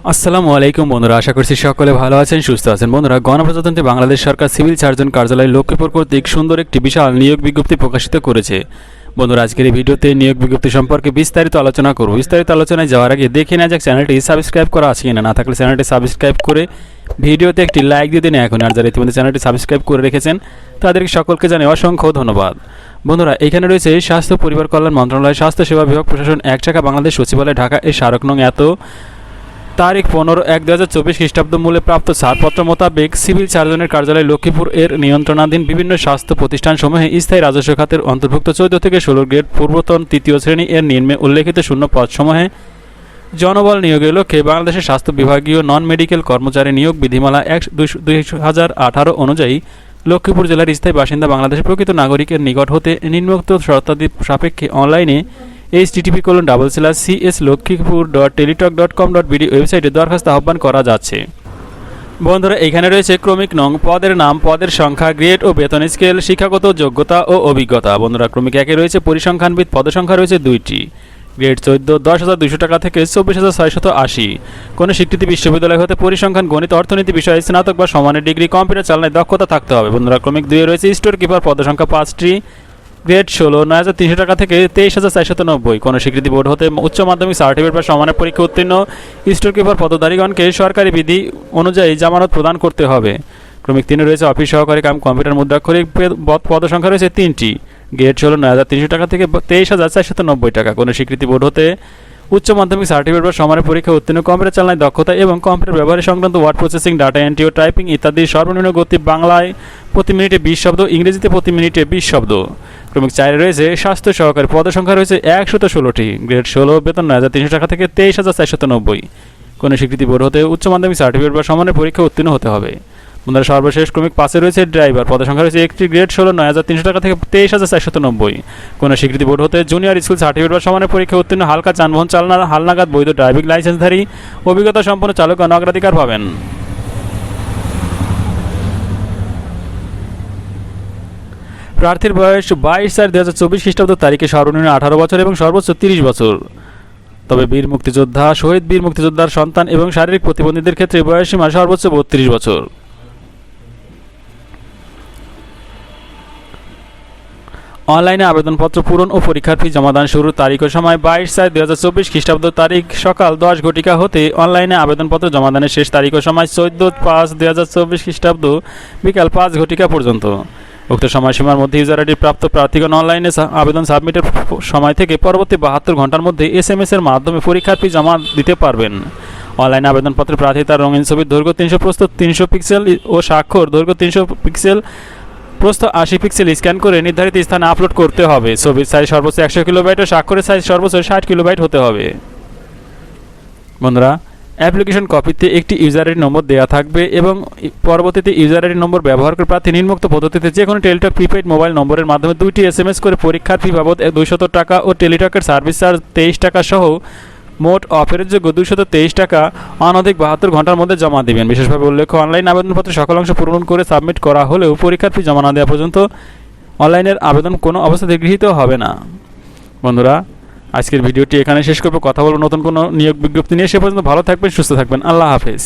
আসসালামু আলাইকুম বন্ধুরা, আশা করছি সকলে ভালো আছেন, সুস্থ আছেন। বন্ধুরা, গণপ্রজাতন্ত্রী বাংলাদেশ সরকার সিভিল সার্জন কার্যালয় লক্ষ্মীপুর কর্তৃক সুন্দর একটি বিশাল নিয়োগ বিজ্ঞপ্তি প্রকাশিত করেছে। বন্ধুরা, আজকের এই ভিডিওতে নিয়োগ বিজ্ঞপ্তি সম্পর্কে বিস্তারিত আলোচনা করব। বিস্তারিত আলোচনায় যাওয়ার আগে দেখে না যাক চ্যানেলটি সাবস্ক্রাইব করা আছে কিনা। না থাকলে চ্যানেলটি সাবস্ক্রাইব করে ভিডিওতে একটি লাইক দিয়ে দিন এখন। আর যারা ইতিমধ্যে চ্যানেলটি সাবস্ক্রাইব করে রেখেছেন, তাদেরকে সকলকে জানাই অসংখ্য ধন্যবাদ। বন্ধুরা, এখানে রয়েছে স্বাস্থ্য পরিবার কল্যাণ মন্ত্রণালয়, স্বাস্থ্য সেবা বিভাগ প্রশাসন, এক টাকা বাংলাদেশ সচিবালয়, ঢাকা এই স্মারক নং এত। তারিখ পনেরো এক দু হাজার চব্বিশ খ্রিস্টাব্দ মূল্যে প্রাপ্ত ছাড়পত্র মোতাবেক সিভিল সার্জনের কার্যালয় লক্ষ্মীপুর এর নিয়ন্ত্রণাধীন বিভিন্ন স্বাস্থ্য প্রতিষ্ঠানসমূহে স্থায়ী রাজস্ব খাতের অন্তর্ভুক্ত চৌদ্দ থেকে ষোলো গ্রেড পূর্বতন তৃতীয় শ্রেণি এর নিম্নে উল্লেখিত শূন্য পদসমূহে জনবল নিয়োগের লক্ষ্যে বাংলাদেশের স্বাস্থ্য বিভাগীয় নন মেডিকেল কর্মচারী নিয়োগ বিধিমালা এক দুই হাজার আঠারো অনুযায়ী লক্ষ্মীপুর জেলার স্থায়ী বাসিন্দা বাংলাদেশের প্রকৃত নাগরিকের নিকট হতে নিম্নোক্ত শর্তাদি সাপেক্ষে অনলাইনে H T T P colon double slash C S Lakshmipur dot Teletalk dot com dot BD ওয়েবসাইটে দরখাস্ত আহ্বান করা যাচ্ছে। বন্ধুরা, এখানে রয়েছে ক্রমিক নং পদের নাম, পদের সংখ্যা গ্রেড ও বেতন স্কেল শিক্ষাগত যোগ্যতা ও অভিজ্ঞতা। বন্ধুরা, ক্রমিক একে রয়েছে পরিসংখ্যানবিদ পদসংখ্যা রয়েছে দুইটি। গ্রেড চোদ্দ, দশ হাজার দুশো টাকা থেকে চব্বিশ হাজার ছয়শত আশি। কোনো স্বীকৃতি বিশ্ববিদ্যালয় হতে পরিসংখ্যান, গণিত, অর্থনীতি বিষয়ে স্নাতক বা সমানের ডিগ্রি, কম্পিউটার চালনায় দক্ষতা থাকতে হবে। বন্ধুরা, ক্রমিক দুয়ে রয়েছে স্টোর কিপার পদসংখ্যা পাঁচটি। গ্রেড ষোলো, নয় হাজার তিনশো টাকা থেকে তেইশ হাজার চারশত নব্বই। কোনো স্বীকৃতি বোর্ড হতে উচ্চ মাধ্যমিক সার্টিফিকেট বা সমানের পরীক্ষা উত্তীর্ণ স্টোর কিপার পদধারীগণকে সরকারি বিধি অনুযায়ী জামানত প্রদান করতে হবে। ক্রমিক তিনে রয়েছে অফিস সহকারী কাম, কম্পিউটার মুদ্রাক্ষরিক পদ সংখ্যা রয়েছে তিনটি। গ্রেড ষোলো, নয় হাজার তিনশো টাকা থেকে তেইশ হাজার চারশত নব্বই টাকা। কোনো স্বীকৃতি বোর্ড হতে উচ্চ মাধ্যমিক সার্টিফিকেট বা সমানের পরীক্ষা উত্তীর্ণ, কম্পিউটার চালনায় দক্ষতা এবং কম্পিউটার ব্যবহারের সংক্রান্ত ওয়ার্ড প্রসেসিং, ডাটা এন্ট্রি ও টাইপিং ইত্যাদি সর্বনিম্ন গতি বাংলায় প্রতি মিনিটে বিশ শব্দ, ইংরেজিতে প্রতি মিনিটে বিশ শব্দ। ক্রমিক চারে রয়েছে স্বাস্থ্য সহকারী পদ সংখ্যা রয়েছে একশত ষোলোটি। গ্রেড ষোলো, বেতন নয় হাজার তিনশো টাকা থেকে তেইশ হাজার চারশত নব্বই। কোনো স্বীকৃতি বোর্ড হতে উচ্চ মাধ্যমিক সার্টিফিকেট বা সমানের পরীক্ষা উত্তীর্ণ হতে হবে। বন্ধুরা, সর্বশেষ ক্রমিক পাশে রয়েছে ড্রাইভার। পদের সংখ্যা রয়েছে একটি, গ্রেড ষোলো, নয় হাজার তিনশো টাকা থেকে তেইশ হাজার চারশত নব্বই। কোনো স্বীকৃতি বোর্ড হতে জুনিয়র স্কুল সার্টিফিকেট বা সমানের পরীক্ষা উত্তীর্ণ হালকা যানবাহন চালনার হালনাগাদ বৈধ ড্রাইভিং লাইসেন্সধারী অভিজ্ঞতা সম্পন্ন চালক অগ্রাধিকার পাবেন। প্রার্থীর বয়স বাইশ চার দু হাজার চব্বিশ খ্রিস্টাব্দ তারিখে সর্বনিম্ন আঠারো বছর এবং সর্বোচ্চ তিরিশ বছর। তবে বীর মুক্তিযোদ্ধা, শহীদ বীর মুক্তিযোদ্ধার সন্তান এবং শারীরিক প্রতিবন্ধীদের ক্ষেত্রে বয়সীমা সর্বোচ্চ বত্রিশ বছর। অনলাইনে আবেদনপত্র পূরণ ও পরীক্ষার ফি জমাদান শুরুর তারিখ ও সময় বাইশ চার দুই হাজার চব্বিশ খ্রিস্টাব্দ তারিখ সকাল দশ ঘটিকা হতে অনলাইনে আবেদনপত্র জমাদানের শেষ তারিখ ও সময় চোদ্দ পাঁচ দুই হাজার চব্বিশ খ্রিস্টাব্দ বিকাল পাঁচ ঘটিকা পর্যন্ত। উক্ত সময়সীমার মধ্যে ইউজার আইডি প্রাপ্ত প্রার্থীগণ অনলাইনে আবেদন সাবমিটের সময় থেকে পরবর্তী বাহাত্তর ঘণ্টার মধ্যে এস এম এর মাধ্যমে পরীক্ষার ফি জমা দিতে পারবেন। অনলাইন আবেদনপত্রে প্রার্থী তার রঙিন ছবির দৈর্ঘ্য তিনশো প্রস্তুত তিনশো পিক্সেল ও স্বাক্ষর দৈর্ঘ্য তিনশো পিক্সেল প্রস্থ আশি পিক্সেল স্ক্যান করে নির্ধারিত স্থানে আপলোড করতে হবে। ছবির সাইজ সর্বোচ্চ একশো কিলোবাইট ও স্বাক্ষরের সাইজ সর্বোচ্চ ষাট কিলোবাইট হতে হবে। বন্ধুরা অ্যাপ্লিকেশন কপিতে একটি ইউজার আইডি নম্বর দেওয়া থাকবে এবং পরবর্তীতে ইউজার আইডি নম্বর ব্যবহার করে প্রার্থী নিম্নোক্ত পদ্ধতিতে যে কোনো টেলিটক প্রিপেড মোবাইল নম্বরের মাধ্যমে দুইটি এস এম এস করে পরীক্ষার ফি বাবদ দুইশত টাকা ও টেলিটকের সার্ভিস চার্জ তেইশ টাকা সহ মোট অফারের যোগ্য দুইশত তেইশ টাকা অনধিক বাহাত্তর ঘণ্টার মধ্যে জমা দেবেন। বিশেষভাবে উল্লেখ্য, অনলাইন আবেদনপত্র সকল অংশ পূরণ করে সাবমিট করা হলেও পরীক্ষার ফি জমা না দেওয়া পর্যন্ত অনলাইনের আবেদন কোনো অবস্থাতে গৃহীত হবে না। বন্ধুরা আজকের ভিডিওটি এখানে শেষ করব। কথা বলব নতুন কোনো নিয়োগ বিজ্ঞপ্তি নিয়ে। সে পর্যন্ত ভালো থাকবেন, সুস্থ থাকবেন। আল্লাহ হাফেজ।